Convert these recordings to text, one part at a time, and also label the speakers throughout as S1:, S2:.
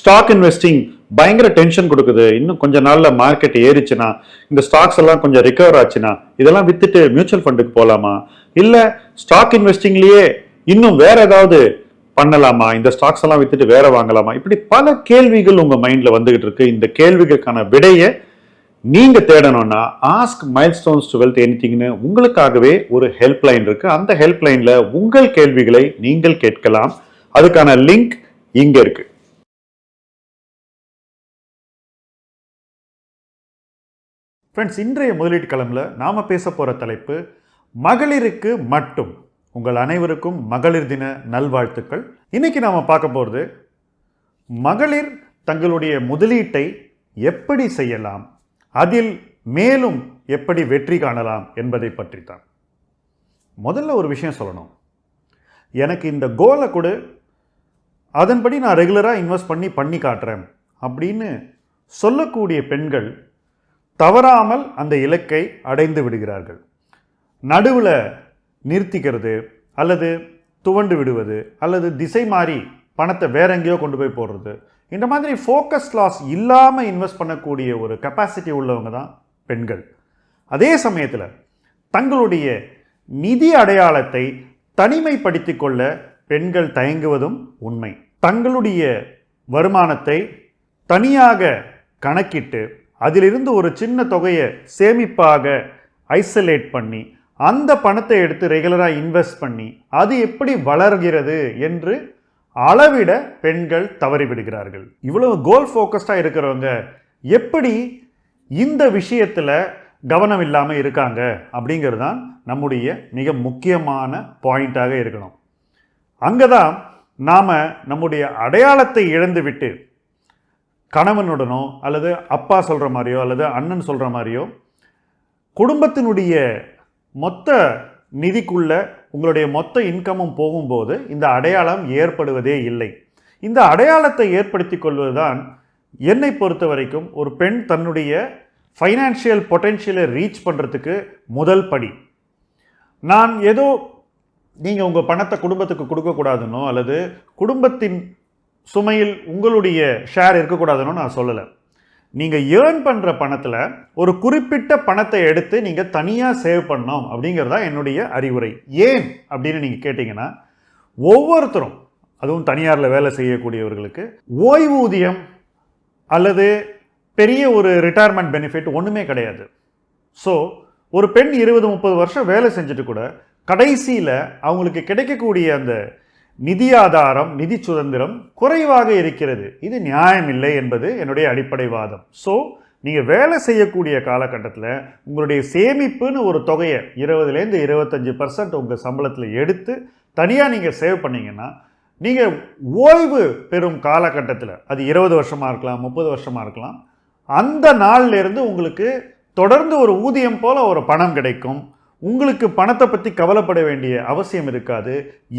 S1: Stock investing பயங்கர tension கொடுக்குது. இன்னும் கொஞ்ச நாள்ல மார்க்கெட் ஏறிச்சுன்னா இந்த ஸ்டாக்ஸ் எல்லாம் கொஞ்சம் ரிகவர் ஆச்சுன்னா இதெல்லாம் வித்துட்டு மியூச்சுவல் ஃபண்டுக்கு போகலாமா இல்ல ஸ்டாக் இன்வெஸ்டிங்லயே இன்னும் வேற ஏதாவது பண்ணலாமா? இந்த ஸ்டாக்ஸ் எல்லாம் வித்துட்டு வேற வாங்கலாமா? இப்படி பல கேள்விகள் உங்க மைண்ட்ல வந்துகிட்டு இருக்கு. இந்த கேள்விகளுக்கான விடையை நீங்க தேடணும்னா ஆஸ்க் மைல் ஸ்டோன்ஸ் டுவெல்த் எனிதிங்னு உங்களுக்காகவே ஒரு ஹெல்ப் லைன் இருக்கு. அந்த ஹெல்ப்லைனில் உங்கள் கேள்விகளை நீங்கள் கேட்கலாம். அதுக்கான லிங்க் இங்க இருக்கு. ஃப்ரெண்ட்ஸ் இன்றைய முதலீட்டு களமில் நாம் பேச போகிற தலைப்பு மகளிருக்கு மட்டும் உங்கள் அனைவருக்கும் மகளிர் தின நல்வாழ்த்துக்கள். இன்றைக்கி நாம் பார்க்க போகிறது மகளிர் தங்களுடைய முதலீட்டை எப்படி செய்யலாம் அதில் மேலும் எப்படி வெற்றி காணலாம் என்பதை பற்றி தான் முதல்ல ஒரு விஷயம் சொல்லணும். எனக்கு இந்த கோலை கொடு அதன்படி நான் ரெகுலராக இன்வெஸ்ட் பண்ணி பண்ணி காட்டுறேன் அப்படின்னு சொல்லக்கூடிய பெண்கள் தவறாமல் அந்த இலக்கை அடைந்து விடுகிறார்கள். நடுவில் நிறுத்திக்கிறது அல்லது துவண்டு விடுவது அல்லது திசை மாறி பணத்தை வேற எங்கேயோ கொண்டு போய் போடுறது. இந்த மாதிரி ஃபோக்கஸ் லாஸ் இல்லாமல் இன்வெஸ்ட் பண்ணக்கூடிய ஒரு கெப்பாசிட்டி உள்ளவங்க தான் பெண்கள். அதே சமயத்தில் தங்களுடைய நிதி அடையாளத்தை தனிமைப்படுத்தி கொள்ள பெண்கள் தயங்குவதும் உண்மை. தங்களுடைய வருமானத்தை தனியாக கணக்கிட்டு அதிலிருந்து ஒரு சின்ன தொகையை சேமிப்பாக ஐசோலேட் பண்ணி அந்த பணத்தை எடுத்து ரெகுலராக இன்வெஸ்ட் பண்ணி அது எப்படி வளர்கிறது என்று அளவிட பெண்கள் தவறிவிடுகிறார்கள். இவ்வளவு கோல் ஃபோக்கஸ்டாக இருக்கிறவங்க எப்படி இந்த விஷயத்தில் கவனம் இல்லாமல் இருக்காங்க அப்படிங்கிறது தான் நம்முடைய மிக முக்கியமான பாயிண்ட்டாக இருக்கணும். அங்கே தான் நாம் நம்முடைய அடையாளத்தை இழந்துவிட்டு கணவனுடனோ அல்லது அப்பா சொல்கிற மாதிரியோ அல்லது அண்ணன் சொல்கிற மாதிரியோ குடும்பத்தினுடைய மொத்த நிதிக்குள்ளே உங்களுடைய மொத்த இன்கமும் போகும்போது இந்த அடையாளம் ஏற்படுவதே இல்லை. இந்த அடையாளத்தை ஏற்படுத்தி கொள்வதுதான் என்னை பொறுத்த வரைக்கும் ஒரு பெண் தன்னுடைய ஃபைனான்ஷியல் பொட்டென்ஷியலை ரீச் பண்ணுறதுக்கு முதல் படி. நான் ஏதோ நீங்கள் உங்கள் பணத்தை குடும்பத்துக்கு கொடுக்கக்கூடாதுன்னோ அல்லது குடும்பத்தின் சுமையில் உங்களுடைய ஷேர் இருக்கக்கூடாதுன்னு நான் சொல்லலை. நீங்கள் ஏர்ன் பண்ணுற பணத்தில் ஒரு குறிப்பிட்ட பணத்தை எடுத்து நீங்கள் தனியாக சேவ் பண்ணோம் அப்படிங்கிறது தான் என்னுடைய அறிவுரை. ஏன் அப்படின்னு நீங்கள் கேட்டிங்கன்னா ஒவ்வொருத்தரும் அதுவும் தனியாரில் வேலை செய்யக்கூடியவர்களுக்கு ஓய்வூதியம் அல்லது பெரிய ஒரு ரிட்டையர்மெண்ட் பெனிஃபிட் ஒன்றுமே கிடையாது. ஸோ ஒரு பெண் இருபது முப்பது வருஷம் வேலை செஞ்சுட்டு கூட கடைசியில் அவங்களுக்கு கிடைக்கக்கூடிய அந்த நிதி ஆதாரம் நிதி சுதந்திரம் குறைவாக இருக்கிறது. இது நியாயமில்லை என்பது என்னுடைய அடிப்படை வாதம். ஸோ நீங்கள் வேலை செய்யக்கூடிய காலகட்டத்தில் உங்களுடைய சேமிப்புன்னு ஒரு தொகையை இருபதுலேருந்து இருபத்தஞ்சி பர்சன்ட் உங்கள் சம்பளத்தில் எடுத்து தனியாக நீங்கள் சேவ் பண்ணிங்கன்னா நீங்கள் ஓய்வு பெறும் காலகட்டத்தில் அது இருபது வருஷமாக இருக்கலாம் முப்பது வருஷமாக இருக்கலாம் அந்த நாள்லேருந்து உங்களுக்கு தொடர்ந்து ஒரு ஊதியம் போல் ஒரு பணம் கிடைக்கும். உங்களுக்கு பணத்தை பற்றி கவலைப்பட வேண்டிய அவசியம் இருக்காது.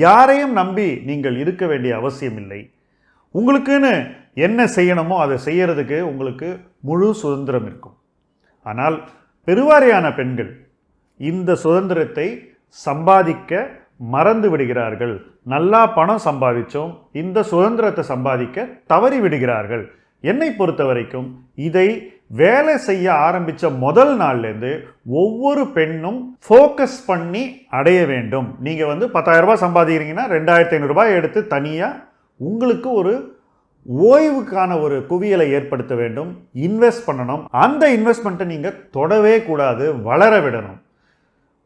S1: யாரையும் நம்பி நீங்கள் இருக்க வேண்டிய அவசியம் இல்லை. உங்களுக்குன்னு என்ன செய்யணுமோ அதை செய்கிறதுக்கு உங்களுக்கு முழு சுதந்திரம் இருக்கும். ஆனால் பெருவாரியான பெண்கள் இந்த சுதந்திரத்தை சம்பாதிக்க மறந்து விடுகிறார்கள். நல்லா பணம் சம்பாதிச்சோம் இந்த சுதந்திரத்தை சம்பாதிக்க தவறி விடுகிறார்கள். என்னை பொறுத்த வரைக்கும் இதை வேலை செய்ய ஆரம்பித்த முதல் நாள்லேருந்து ஒவ்வொரு பெண்ணும் ஃபோக்கஸ் பண்ணி அடைய வேண்டும். நீங்கள் வந்து பத்தாயிரரூபா சம்பாதிக்கிறீங்கன்னா ரெண்டாயிரத்தி ஐநூறுரூபாய் எடுத்து தனியாக உங்களுக்கு ஒரு ஓய்வுக்கான ஒரு குவியலை ஏற்படுத்த வேண்டும். இன்வெஸ்ட் பண்ணணும். அந்த இன்வெஸ்ட்மெண்ட்டை நீங்கள் தொடவே கூடாது வளர விடணும்.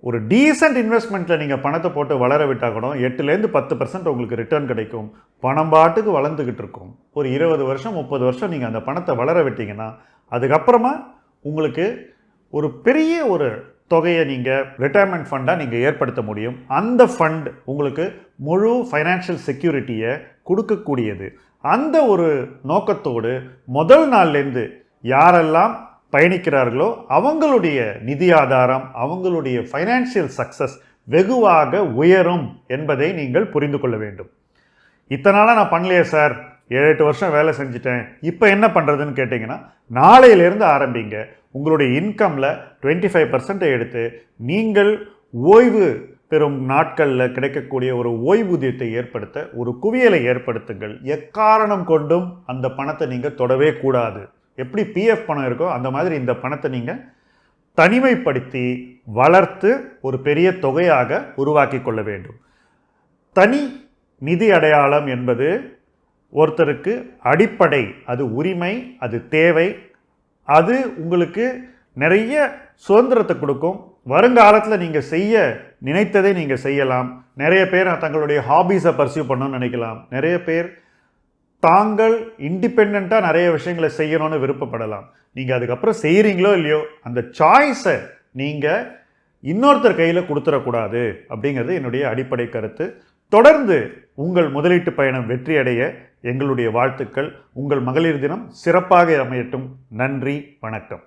S1: ஒரு டீசெண்ட் இன்வெஸ்ட்மெண்ட்டில் நீங்கள் பணத்தை போட்டு வளர விட்டால் கூட எட்டுலேருந்து பத்து பர்சன்ட் உங்களுக்கு ரிட்டர்ன் கிடைக்கும். பணம் பாட்டுக்கு வளர்ந்துக்கிட்டு இருக்கும். ஒரு இருபது வருஷம் முப்பது வருஷம் நீங்கள் அந்த பணத்தை வளர விட்டீங்கன்னா அதுக்கப்புறமா உங்களுக்கு ஒரு பெரிய ஒரு தொகையை நீங்கள் ரிட்டையர்மெண்ட் ஃபண்டாக நீங்கள் ஏற்படுத்த முடியும். அந்த ஃபண்ட் உங்களுக்கு முழு ஃபைனான்ஷியல் செக்யூரிட்டியை கொடுக்கக்கூடியது. அந்த ஒரு நோக்கத்தோடு முதல் நாள்லேருந்து யாரெல்லாம் பயணிக்கிறார்களோ அவங்களுடைய நிதி ஆதாரம் அவங்களுடைய ஃபைனான்சியல் சக்ஸஸ் வெகுவாக உயரும் என்பதை நீங்கள் புரிந்து கொள்ள வேண்டும். இத்தனால நான் பண்ணலையே சார். ஏழு எட்டு வருஷம் வேலை செஞ்சுட்டேன். இப்போ என்ன பண்ணுறதுன்னு கேட்டிங்கன்னா நாளையிலேருந்து ஆரம்பிங்க. உங்களுடைய இன்கமில் டுவெண்ட்டி ஃபைவ் பர்சன்ட்டை எடுத்து நீங்கள் ஓய்வு பெறும் நாட்களில் கிடைக்கக்கூடிய ஒரு ஓய்வூதியத்தை ஏற்படுத்த ஒரு குவியலை ஏற்படுத்துங்கள். எக்காரணம் கொண்டும் அந்த பணத்தை நீங்கள் தொடவே கூடாது. எப்படி பிஎஃப் பணம் இருக்கோ அந்த மாதிரி இந்த பணத்தை நீங்கள் தனிமைப்படுத்தி வளர்த்து ஒரு பெரிய தொகையாக உருவாக்கி கொள்ள வேண்டும். தனி நிதி அடையாளம் என்பது ஒருத்தருக்கு அடிப்படை அது உரிமை அது தேவை அது உங்களுக்கு நிறைய சுதந்திரத்தை கொடுக்கும். வருங்காலத்தில் நீங்கள் செய்ய நினைத்ததை நீங்கள் செய்யலாம். நிறைய பேர் தங்களுடைய ஹாபீஸை பர்சியூ பண்ணணும்னு நினைக்கலாம். நிறைய பேர் தாங்கள் இண்டிபெண்ட்டாக நிறைய விஷயங்களை செய்யணும்னு விருப்பப்படலாம். நீங்கள் அதுக்கப்புறம் செய்கிறீங்களோ இல்லையோ அந்த சாய்ஸை நீங்கள் இன்னொருத்தர் கையில் கொடுத்துடக்கூடாது அப்படிங்கிறது என்னுடைய அடிப்படை கருத்து. தொடர்ந்து உங்கள் முதலீட்டு பயணம் வெற்றியடைய எங்களுடைய வாழ்த்துக்கள். உங்கள் மகளிர் தினம் சிறப்பாக அமையட்டும். நன்றி வணக்கம்.